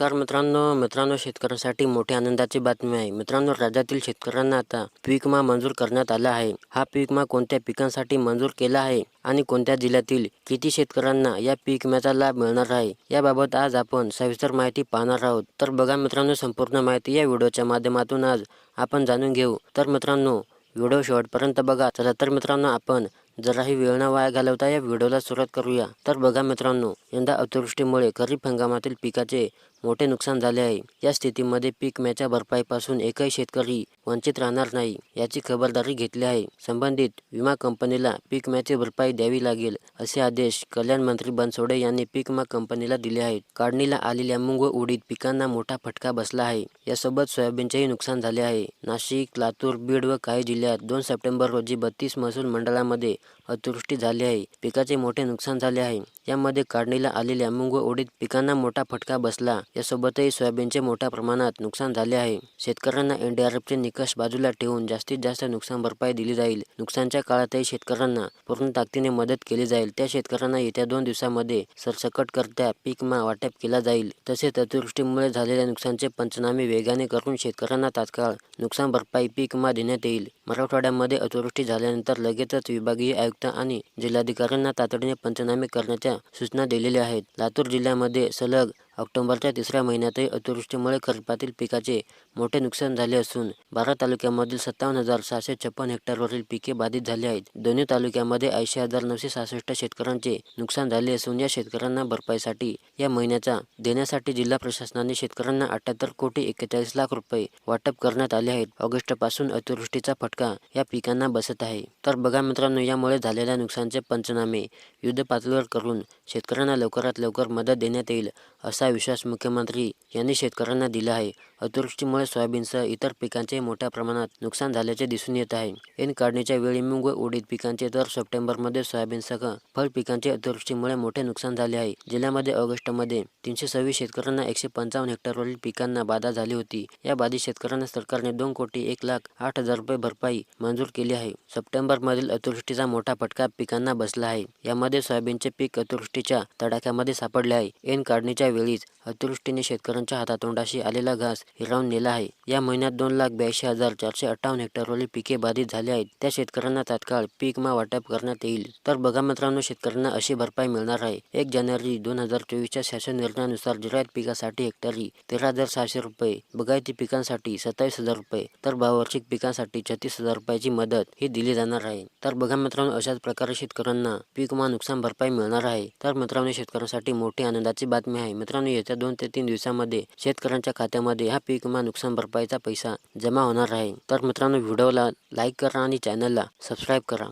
नमस्कार मित्रांनो मित्रांनो शेतकऱ्यांसाठी मोठी आनंदाची बातमी आहे. मित्रांनो राज्यातील शेतकऱ्यांना आता पीक विमा मंजूर करण्यात आला आहे. हा पीक विमा कोणत्या पिकांसाठी मंजूर केला आहे आणि कोणत्या जिल्ह्यातील किती शेतकऱ्यांना या पीक विम्याचा लाभ मिळणार आहे याबाबत आज आपण सविस्तर माहिती पाहणार आहोत. तर बघा मित्रांनो संपूर्ण माहिती या व्हिडिओच्या माध्यमातून आज आपण जाणून घेऊ. तर मित्रांनो व्हिडिओ शेवटपर्यंत बघा. चला तर मित्रांनो आपण जराही वेळ न वाया घालवता या व्हिडिओला सुरुवात करूया. तर बघा मित्रांनो यंदा अतिवृष्टीमुळे खरीप हंगामातील पिकाचे मोठे नुकसान झाले आहे. या स्थितीमध्ये पीक विम्याच्या भरपाईपासून एकही शेतकरी वंचित राहणार नाही याची खबरदारी घेतली आहे. संबंधित विमा कंपनीला पीक विम्याची भरपाई द्यावी लागेल असे आदेश कल्याण मंत्री बनसोडे यांनी पीक विमा कंपनीला दिले आहेत. काढणीला आलेल्या मूग व उडीद पिकांना मोठा फटका बसला आहे. यासोबत सोयाबीनचेही नुकसान झाले आहे. नाशिक लातूर बीड व काही जिल्ह्यात दोन सप्टेंबर रोजी बत्तीस महसूल मंडळामध्ये अतिवृष्टी झाली आहे. पिकाचे मोठे नुकसान झाले आहे. यामध्ये काढणीला आलेल्या मूग व उडीद पिकांना मोठा फटका बसला. यासोबतही सोयाबीनचे मोठ्या प्रमाणात नुकसान झाले आहे. शेतकऱ्यांना एनडीआरएफचे निकष बाजूला ठेवून जास्तीत जास्त नुकसान भरपाई दिली जाईल. नुकसानच्या काळातही शेतकऱ्यांना पूर्ण ताकदीने मदत केली जाईल. त्या शेतकऱ्यांना येत्या दोन दिवसामध्ये सरसकट करत्या पीकमा वाटप केला जाईल. तसेच अतिवृष्टीमुळे झालेल्या नुकसानचे पंचनामे वेगाने करून शेतकऱ्यांना तात्काळ नुकसान भरपाई पीकमा देण्यात येईल. मराठवाड्यामध्ये अतिवृष्टी झाल्यानंतर लगेचच विभागीय आयुक्त आणि जिल्हाधिकाऱ्यांना तातडीने पंचनामे करण्याच्या सूचना दिलेल्या आहेत. लातूर जिल्ह्यामध्ये सलग ऑक्टोबरच्या तिसऱ्या महिन्यातही अतिवृष्टीमुळे खरीपातील पिकाचे मोठे नुकसान झाले असून बारा तालुक्यामधील सत्तावन्न हजार सहाशे छप्पन हेक्टरवरील पिके बाधित झाली आहेत. दोन्ही तालुक्यामध्ये ऐंशी हजार नऊशे सहासष्ट शेतकऱ्यांचे नुकसान झाले असून या शेतकऱ्यांना भरपाईसाठी या महिन्याचा देण्यासाठी जिल्हा प्रशासनाने शेतकऱ्यांना अठ्याहत्तर कोटी एक्केचाळीस लाख रुपये वाटप करण्यात आले आहेत. ऑगस्टपासून अतिवृष्टीचा फटका या पिकांना बसत आहे. तर बघा मित्रांनो यामुळे झालेल्या नुकसानचे पंचनामे युद्ध पातळीवर करून शेतकऱ्यांना लवकरात लवकर मदत देण्यात येईल असा विश्वास मुख्यमंत्री यांनी शेतकऱ्यांना दिला आहे. अतिवृष्टीमुळे सोयाबीनसह इतर पिकांचे मोठ्या प्रमाणात नुकसान झाल्याचे दिसून येत आहे. ऐन काढणीच्या वेळी मूग व उडीद पिकांचे तर सप्टेंबरमध्ये सोयाबीनसह फळ पिकांचे अतिवृष्टीमुळे मोठे नुकसान झाले आहे. जिल्ह्यामध्ये ऑगस्टमध्ये तीनशे सव्वीस शेतकऱ्यांना एकशे पंचावन्न हेक्टरवरील पिकांना बाधा झाली होती. या बाधित शेतकऱ्यांना सरकारने दोन कोटी एक लाख आठ हजार रुपये भरपाई मंजूर केली आहे. सप्टेंबरमधील अतिवृष्टीचा मोठा फटका पिकांना बसला आहे. यामध्ये सोयाबीनचे पीक अतिवृष्टीच्या तडाख्यामध्ये सापडले आहे. ऐन काढणीच्या वेळी वेळीच अतिवृष्टीने शेतकऱ्यांच्या हातातोंडाशी आलेला घास हिरावून नेला आहे. या महिन्यात दोन लाख ब्याऐंशी हजार चारशे अठ्ठावन्न हेक्टरवरील पिके बाधित झाली आहेत. त्या शेतकऱ्यांना तात्काळ पीक मा वाटप करण्यात येईल. तर बघा मित्रांनो शेतकऱ्यांना अशी भरपाई मिळणार आहे. एक जानेवारी दोन हजार चोवीसच्या शासन निर्णयानुसार जिरायत पिकासाठी हेक्टरी तेरा हजार सहाशे रुपये बगायती पिकांसाठी सत्तावीस हजार रुपये तर भाववार्षिक पिकांसाठी छत्तीस हजार रुपयाची मदत ही दिली जाणार आहे. तर बघा मित्रांनो अशाच प्रकारे शेतकऱ्यांना पीक मा नुकसान भरपाई मिळणार आहे. तर मित्रांनो शेतकऱ्यांसाठी मोठी आनंदाची बातमी आहे. मित्रांनो येत्या दोन ते तीन दिवसामध्ये शेतकऱ्यांच्या खात्यामध्ये हा पीक विमा नुकसान भरपाईचा पैसा जमा होणार आहे. तर मित्रांनो व्हिडिओला लाईक करा आणि चॅनलला सबस्क्राईब करा.